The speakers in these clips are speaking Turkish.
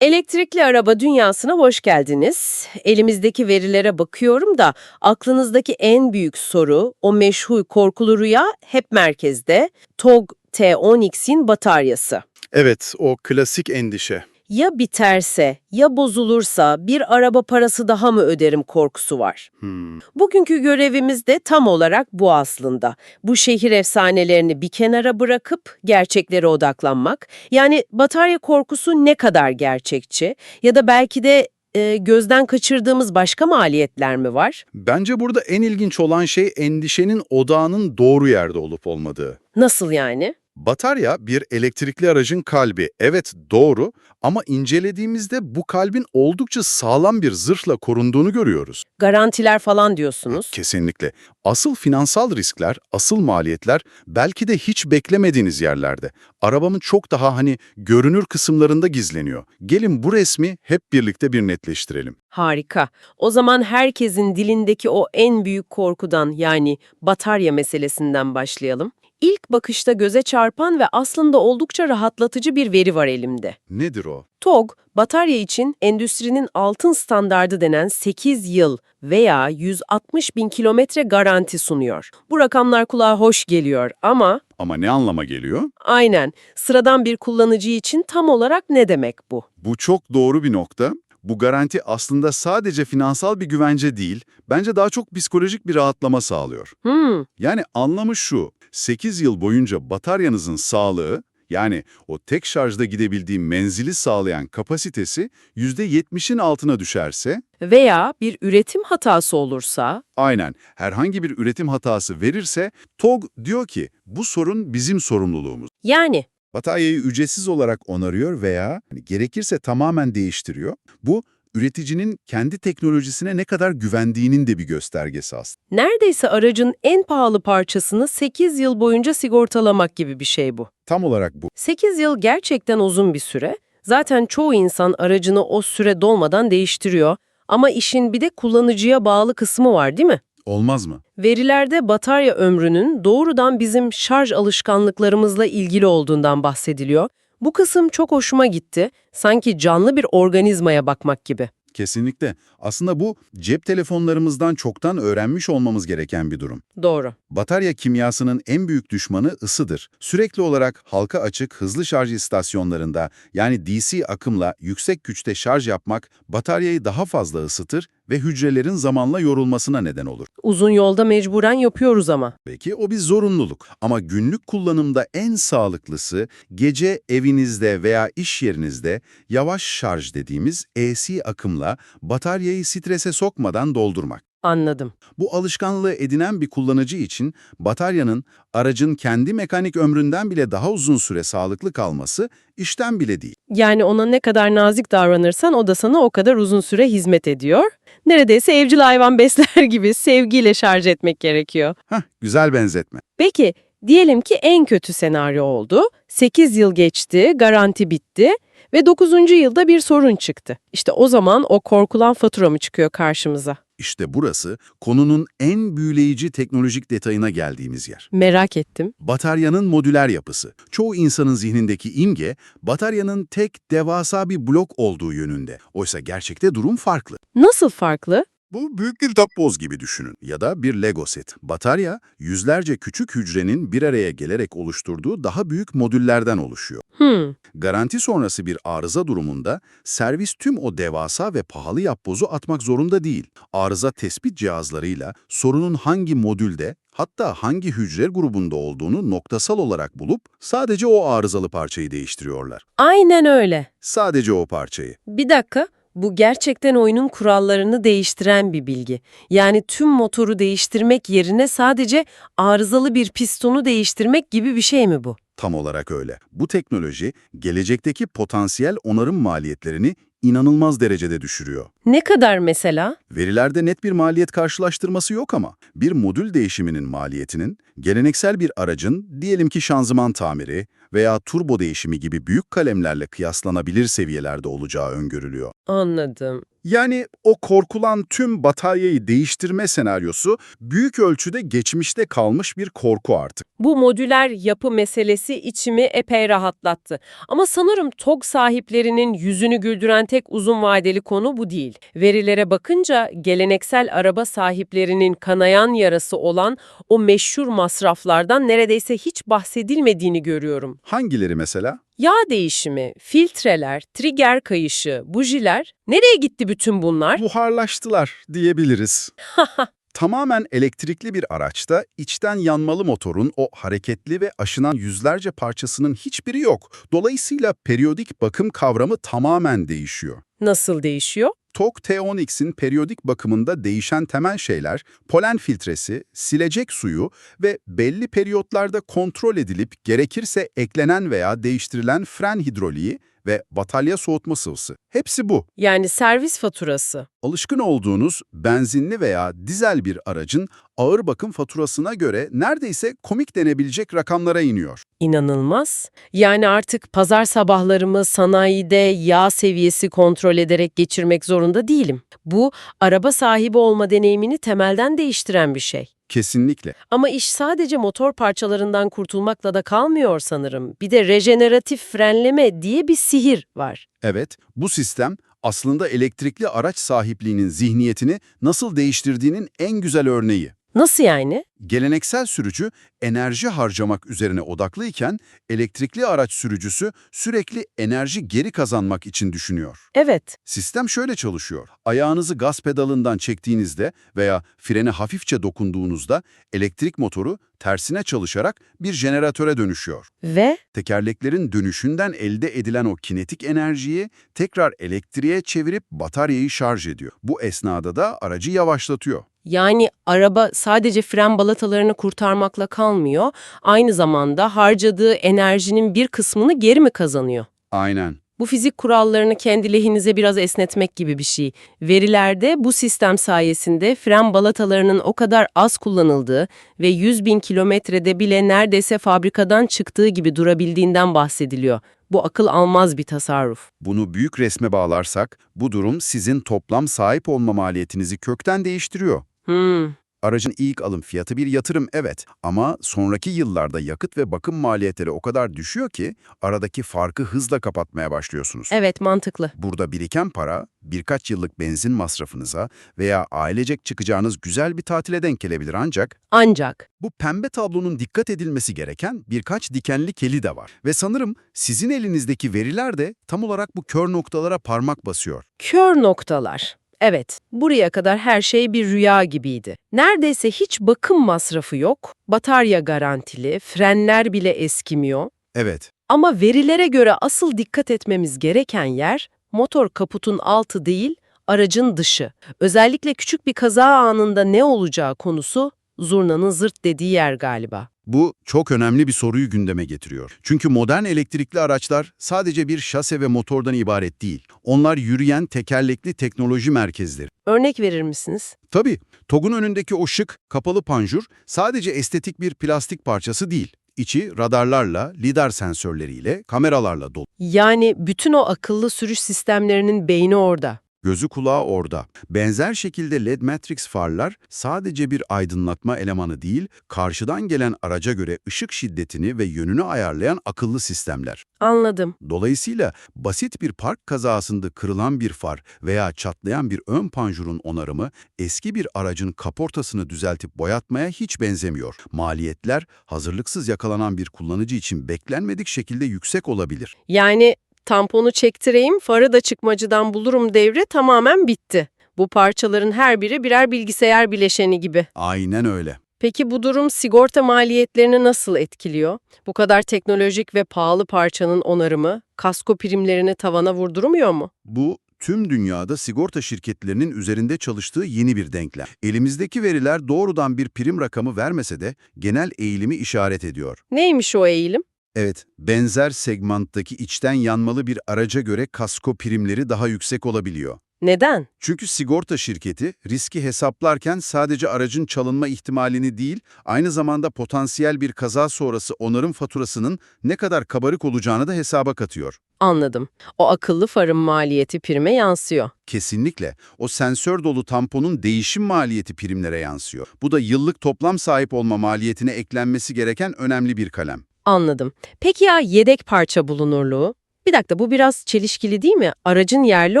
Elektrikli araba dünyasına hoş geldiniz. Elimizdeki verilere bakıyorum da aklınızdaki en büyük soru, o meşhur korkulu rüya hep merkezde. TOG T10X'in bataryası. Evet, o klasik endişe. Ya biterse, ya bozulursa bir araba parası daha mı öderim korkusu var. Hmm. Bugünkü görevimiz de tam olarak bu aslında. Bu şehir efsanelerini bir kenara bırakıp gerçeklere odaklanmak. Yani batarya korkusu ne kadar gerçekçi ya da belki de e, gözden kaçırdığımız başka maliyetler mi var? Bence burada en ilginç olan şey endişenin odağının doğru yerde olup olmadığı. Nasıl yani? Batarya bir elektrikli aracın kalbi. Evet doğru ama incelediğimizde bu kalbin oldukça sağlam bir zırhla korunduğunu görüyoruz. Garantiler falan diyorsunuz. Kesinlikle. Asıl finansal riskler, asıl maliyetler belki de hiç beklemediğiniz yerlerde. Arabamın çok daha hani görünür kısımlarında gizleniyor. Gelin bu resmi hep birlikte bir netleştirelim. Harika. O zaman herkesin dilindeki o en büyük korkudan yani batarya meselesinden başlayalım. İlk bakışta göze çarpan ve aslında oldukça rahatlatıcı bir veri var elimde. Nedir o? TOG, batarya için endüstrinin altın standardı denen 8 yıl veya 160 bin kilometre garanti sunuyor. Bu rakamlar kulağa hoş geliyor ama Ama ne anlama geliyor? aynen sıradan bir kullanıcı için tam olarak ne demek bu? Bu çok doğru bir nokta. Bu garanti aslında sadece finansal bir güvence değil, bence daha çok psikolojik bir rahatlama sağlıyor. Hmm, Yani anlamı şu, 8 yıl boyunca bataryanızın sağlığı, yani o tek şarjda gidebildiği menzili sağlayan kapasitesi %70'in altına düşerse, veya bir üretim hatası olursa aynen herhangi bir üretim hatası verirse, TOG diyor ki bu sorun bizim sorumluluğumuz. yani Bataryayı ücretsiz olarak onarıyor veya hani gerekirse tamamen değiştiriyor. Bu, üreticinin kendi teknolojisine ne kadar güvendiğinin de bir göstergesi aslında. neredeyse aracın en pahalı parçasını 8 yıl boyunca sigortalamak gibi bir şey bu. Tam olarak bu. 8 yıl gerçekten uzun bir süre. Zaten çoğu insan aracını o süre dolmadan değiştiriyor. Ama işin bir de kullanıcıya bağlı kısmı var değil mi? Olmaz mı? Verilerde batarya ömrünün doğrudan bizim şarj alışkanlıklarımızla ilgili olduğundan bahsediliyor. Bu kısım çok hoşuma gitti. Sanki canlı bir organizmaya bakmak gibi. Kesinlikle. Aslında bu cep telefonlarımızdan çoktan öğrenmiş olmamız gereken bir durum. Doğru. Batarya kimyasının en büyük düşmanı ısıdır. Sürekli olarak halka açık hızlı şarj istasyonlarında yani DC akımla yüksek güçte şarj yapmak bataryayı daha fazla ısıtır ve hücrelerin zamanla yorulmasına neden olur. Uzun yolda mecburen yapıyoruz ama. Peki o bir zorunluluk ama günlük kullanımda en sağlıklısı gece evinizde veya iş yerinizde yavaş şarj dediğimiz AC akımla bataryayı strese sokmadan doldurmak. Anladım. Bu alışkanlığı edinen bir kullanıcı için bataryanın aracın kendi mekanik ömründen bile daha uzun süre sağlıklı kalması işten bile değil. Yani ona ne kadar nazik davranırsan o da sana o kadar uzun süre hizmet ediyor. Neredeyse evcil hayvan besler gibi sevgiyle şarj etmek gerekiyor. Hah, güzel benzetme. Peki, diyelim ki en kötü senaryo oldu. 8 yıl geçti, garanti bitti ve 9. yılda bir sorun çıktı. İşte o zaman o korkulan fatura mı çıkıyor karşımıza? İşte burası konunun en büyüleyici teknolojik detayına geldiğimiz yer. Merak ettim. Bataryanın modüler yapısı. Çoğu insanın zihnindeki imge, bataryanın tek devasa bir blok olduğu yönünde. Oysa gerçekte durum farklı. Nasıl farklı? Bu büyük bir tapboz gibi düşünün ya da bir Lego set. Batarya, yüzlerce küçük hücrenin bir araya gelerek oluşturduğu daha büyük modüllerden oluşuyor. Hmm, Garanti sonrası bir arıza durumunda servis tüm o devasa ve pahalı yapbozu atmak zorunda değil. Arıza tespit cihazlarıyla sorunun hangi modülde hatta hangi hücre grubunda olduğunu noktasal olarak bulup sadece o arızalı parçayı değiştiriyorlar. aynen öyle. Sadece o parçayı. Bir dakika, bu gerçekten oyunun kurallarını değiştiren bir bilgi. Yani tüm motoru değiştirmek yerine sadece arızalı bir pistonu değiştirmek gibi bir şey mi bu? Tam olarak öyle. Bu teknoloji gelecekteki potansiyel onarım maliyetlerini inanılmaz derecede düşürüyor. Ne kadar mesela? Verilerde net bir maliyet karşılaştırması yok ama bir modül değişiminin maliyetinin geleneksel bir aracın diyelim ki şanzıman tamiri veya turbo değişimi gibi büyük kalemlerle kıyaslanabilir seviyelerde olacağı öngörülüyor. Anladım. Yani o korkulan tüm bataryayı değiştirme senaryosu büyük ölçüde geçmişte kalmış bir korku artık. Bu modüler yapı meselesi içimi epey rahatlattı. Ama sanırım TOG sahiplerinin yüzünü güldüren tek uzun vadeli konu bu değil. Verilere bakınca geleneksel araba sahiplerinin kanayan yarası olan o meşhur masraflardan neredeyse hiç bahsedilmediğini görüyorum. Hangileri mesela? Yağ değişimi, filtreler, trigger kayışı, bujiler, nereye gitti bütün bunlar? Buharlaştılar diyebiliriz. Tamamen elektrikli bir araçta içten yanmalı motorun o hareketli ve aşınan yüzlerce parçasının hiçbiri yok. Dolayısıyla periyodik bakım kavramı tamamen değişiyor. Nasıl değişiyor? TOG T10X'in periyodik bakımında değişen temel şeyler, polen filtresi, silecek suyu ve belli periyotlarda kontrol edilip gerekirse eklenen veya değiştirilen fren hidroliği ve batarya soğutma sıvısı. Hepsi bu. Yani servis faturası. Alışkın olduğunuz benzinli veya dizel bir aracın ağır bakım faturasına göre neredeyse komik denebilecek rakamlara iniyor. İnanılmaz. Yani artık pazar sabahlarımı sanayide yağ seviyesi kontrol ederek geçirmek zorunda değilim. Bu araba sahibi olma deneyimini temelden değiştiren bir şey. Kesinlikle. Ama iş sadece motor parçalarından kurtulmakla da kalmıyor sanırım. Bir de rejeneratif frenleme diye bir sihir var. Evet, bu sistem aslında elektrikli araç sahipliğinin zihniyetini nasıl değiştirdiğinin en güzel örneği. Nasıl yani? Geleneksel sürücü enerji harcamak üzerine odaklıyken elektrikli araç sürücüsü sürekli enerji geri kazanmak için düşünüyor. Evet. Sistem şöyle çalışıyor. Ayağınızı gaz pedalından çektiğinizde veya frene hafifçe dokunduğunuzda elektrik motoru tersine çalışarak bir jeneratöre dönüşüyor. Ve Tekerleklerin dönüşünden elde edilen o kinetik enerjiyi tekrar elektriğe çevirip bataryayı şarj ediyor. Bu esnada da aracı yavaşlatıyor. yani araba sadece fren balatalarını kurtarmakla kalmıyor. Aynı zamanda harcadığı enerjinin bir kısmını geri mi kazanıyor? Aynen. Bu fizik kurallarını kendi lehinize biraz esnetmek gibi bir şey. Verilerde bu sistem sayesinde fren balatalarının o kadar az kullanıldığı ve 100 bin kilometrede bile neredeyse fabrikadan çıktığı gibi durabildiğinden bahsediliyor. Bu akıl almaz bir tasarruf. Bunu büyük resme bağlarsak bu durum sizin toplam sahip olma maliyetinizi kökten değiştiriyor. Hmm, Aracın ilk alım fiyatı bir yatırım evet ama sonraki yıllarda yakıt ve bakım maliyetleri o kadar düşüyor ki aradaki farkı hızla kapatmaya başlıyorsunuz. evet mantıklı. Burada biriken para birkaç yıllık benzin masrafınıza veya ailecek çıkacağınız güzel bir tatile denk gelebilir ancak Ancak bu pembe tablonun dikkat edilmesi gereken birkaç dikenli keli de var. Ve sanırım sizin elinizdeki veriler de tam olarak bu kör noktalara parmak basıyor. kör noktalar. Evet, buraya kadar her şey bir rüya gibiydi. Neredeyse hiç bakım masrafı yok, batarya garantili, frenler bile eskimiyor. Evet, Ama verilere göre asıl dikkat etmemiz gereken yer motor kaputun altı değil, aracın dışı. Özellikle küçük bir kaza anında ne olacağı konusu zurnanın zırt dediği yer galiba. bu çok önemli bir soruyu gündeme getiriyor. Çünkü modern elektrikli araçlar sadece bir şase ve motordan ibaret değil. Onlar yürüyen tekerlekli teknoloji merkezleri. Örnek verir misiniz? Tabii, TOG'un önündeki o şık, kapalı panjur sadece estetik bir plastik parçası değil. İçi radarlarla, lidar sensörleriyle, kameralarla dolu. Yani bütün o akıllı sürüş sistemlerinin beyni orada. Gözü kulağı orada. Benzer şekilde LED Matrix farlar sadece bir aydınlatma elemanı değil, karşıdan gelen araca göre ışık şiddetini ve yönünü ayarlayan akıllı sistemler. Anladım. Dolayısıyla basit bir park kazasında kırılan bir far veya çatlayan bir ön panjurun onarımı eski bir aracın kaportasını düzeltip boyatmaya hiç benzemiyor. Maliyetler hazırlıksız yakalanan bir kullanıcı için beklenmedik şekilde yüksek olabilir. Yani tamponu çektireyim, farı da çıkmacıdan bulurum devre tamamen bitti. Bu parçaların her biri birer bilgisayar bileşeni gibi. Aynen öyle. Peki bu durum sigorta maliyetlerini nasıl etkiliyor? Bu kadar teknolojik ve pahalı parçanın onarımı, kasko primlerini tavana vurdurmuyor mu? Bu tüm dünyada sigorta şirketlerinin üzerinde çalıştığı yeni bir denklem. Elimizdeki veriler doğrudan bir prim rakamı vermese de genel eğilimi işaret ediyor. Neymiş o eğilim? Evet, benzer segmenttaki içten yanmalı bir araca göre kasko primleri daha yüksek olabiliyor. Neden? Çünkü sigorta şirketi riski hesaplarken sadece aracın çalınma ihtimalini değil, aynı zamanda potansiyel bir kaza sonrası onarım faturasının ne kadar kabarık olacağını da hesaba katıyor. Anladım. O akıllı farın maliyeti prime yansıyor. Kesinlikle. O sensör dolu tamponun değişim maliyeti primlere yansıyor. Bu da yıllık toplam sahip olma maliyetine eklenmesi gereken önemli bir kalem. Anladım. Peki ya yedek parça bulunurluğu? Bir dakika bu biraz çelişkili değil mi? Aracın yerli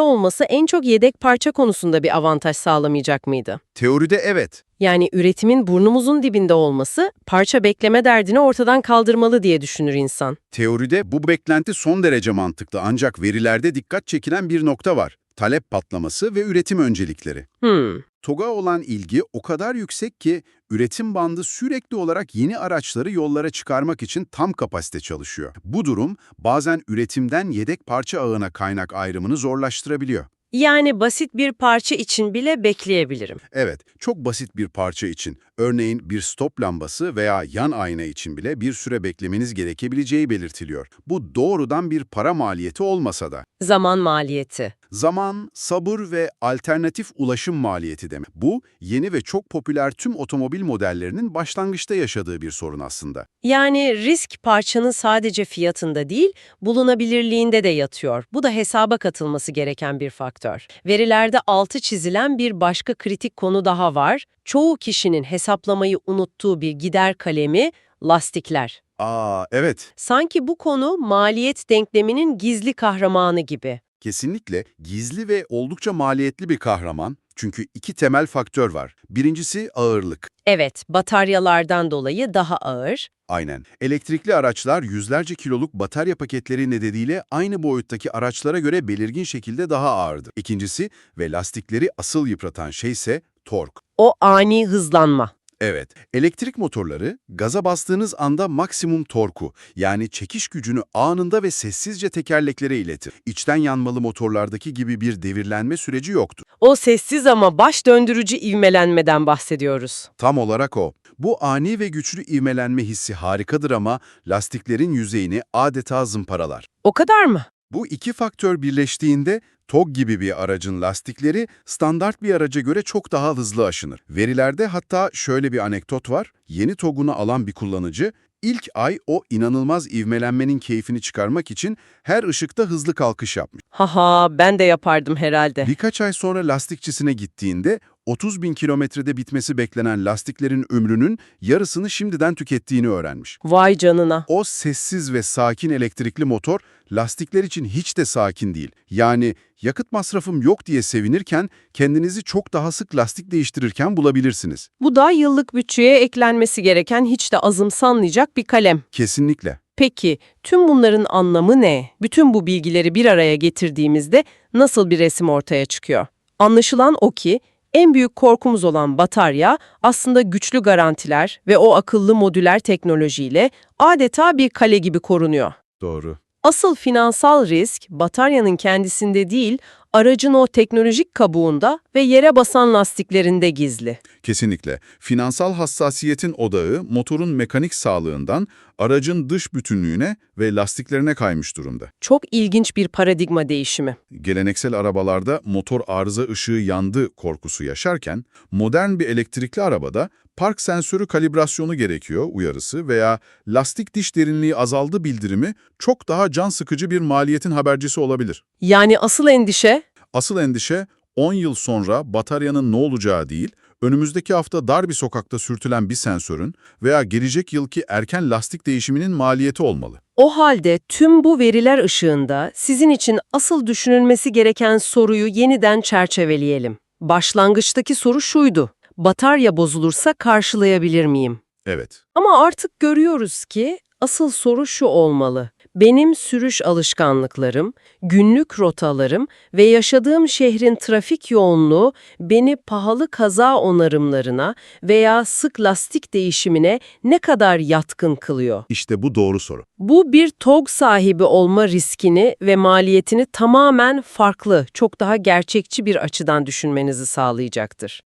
olması en çok yedek parça konusunda bir avantaj sağlamayacak mıydı? Teoride evet. Yani üretimin burnumuzun dibinde olması parça bekleme derdini ortadan kaldırmalı diye düşünür insan. Teoride bu beklenti son derece mantıklı ancak verilerde dikkat çekilen bir nokta var. Talep patlaması ve üretim öncelikleri. Hmm. TOG'a olan ilgi o kadar yüksek ki üretim bandı sürekli olarak yeni araçları yollara çıkarmak için tam kapasite çalışıyor. Bu durum bazen üretimden yedek parça ağına kaynak ayrımını zorlaştırabiliyor. Yani basit bir parça için bile bekleyebilirim. Evet, çok basit bir parça için, örneğin bir stop lambası veya yan ayna için bile bir süre beklemeniz gerekebileceği belirtiliyor. Bu doğrudan bir para maliyeti olmasa da. Zaman maliyeti. Zaman, sabır ve alternatif ulaşım maliyeti demek. Bu, yeni ve çok popüler tüm otomobil modellerinin başlangıçta yaşadığı bir sorun aslında. Yani risk parçanın sadece fiyatında değil, bulunabilirliğinde de yatıyor. Bu da hesaba katılması gereken bir faktör. Verilerde altı çizilen bir başka kritik konu daha var. Çoğu kişinin hesaplamayı unuttuğu bir gider kalemi lastikler. Aa, evet. Sanki bu konu maliyet denkleminin gizli kahramanı gibi. Kesinlikle gizli ve oldukça maliyetli bir kahraman. Çünkü iki temel faktör var. Birincisi ağırlık. Evet, bataryalardan dolayı daha ağır. Aynen. Elektrikli araçlar yüzlerce kiloluk batarya paketleri nedeniyle aynı boyuttaki araçlara göre belirgin şekilde daha ağırdır. İkincisi ve lastikleri asıl yıpratan şey ise tork. O ani hızlanma. Evet, elektrik motorları gaza bastığınız anda maksimum torku yani çekiş gücünü anında ve sessizce tekerleklere iletir. İçten yanmalı motorlardaki gibi bir devirlenme süreci yoktu. O sessiz ama baş döndürücü ivmelenmeden bahsediyoruz. Tam olarak o. Bu ani ve güçlü ivmelenme hissi harikadır ama lastiklerin yüzeyini adeta zımparalar. O kadar mı? Bu iki faktör birleştiğinde TOG gibi bir aracın lastikleri standart bir araca göre çok daha hızlı aşınır. Verilerde hatta şöyle bir anekdot var. Yeni TOG'unu alan bir kullanıcı ilk ay o inanılmaz ivmelenmenin keyfini çıkarmak için her ışıkta hızlı kalkış yapmış. Haha ben de yapardım herhalde. Birkaç ay sonra lastikçisine gittiğinde 30 bin kilometrede bitmesi beklenen lastiklerin ömrünün yarısını şimdiden tükettiğini öğrenmiş. Vay canına. O sessiz ve sakin elektrikli motor lastikler için hiç de sakin değil. Yani yakıt masrafım yok diye sevinirken kendinizi çok daha sık lastik değiştirirken bulabilirsiniz. Bu da yıllık bütçeye eklenmesi gereken hiç de azımsanmayacak bir kalem. Kesinlikle. Peki tüm bunların anlamı ne? Bütün bu bilgileri bir araya getirdiğimizde nasıl bir resim ortaya çıkıyor? Anlaşılan o ki en büyük korkumuz olan batarya aslında güçlü garantiler ve o akıllı modüler teknolojiyle adeta bir kale gibi korunuyor. Doğru. Asıl finansal risk bataryanın kendisinde değil, aracın o teknolojik kabuğunda ve yere basan lastiklerinde gizli. Kesinlikle. Finansal hassasiyetin odağı motorun mekanik sağlığından aracın dış bütünlüğüne ve lastiklerine kaymış durumda. Çok ilginç bir paradigma değişimi. Geleneksel arabalarda motor arıza ışığı yandı korkusu yaşarken, modern bir elektrikli arabada park sensörü kalibrasyonu gerekiyor uyarısı veya lastik diş derinliği azaldı bildirimi çok daha can sıkıcı bir maliyetin habercisi olabilir. Yani asıl endişe Asıl endişe 10 yıl sonra bataryanın ne olacağı değil, önümüzdeki hafta dar bir sokakta sürtülen bir sensörün veya gelecek yılki erken lastik değişiminin maliyeti olmalı. O halde tüm bu veriler ışığında sizin için asıl düşünülmesi gereken soruyu yeniden çerçeveleyelim. Başlangıçtaki soru şuydu. Batarya bozulursa karşılayabilir miyim? Evet. Ama artık görüyoruz ki asıl soru şu olmalı. Benim sürüş alışkanlıklarım, günlük rotalarım ve yaşadığım şehrin trafik yoğunluğu beni pahalı kaza onarımlarına veya sık lastik değişimine ne kadar yatkın kılıyor? İşte bu doğru soru. Bu bir TOG sahibi olma riskini ve maliyetini tamamen farklı, çok daha gerçekçi bir açıdan düşünmenizi sağlayacaktır.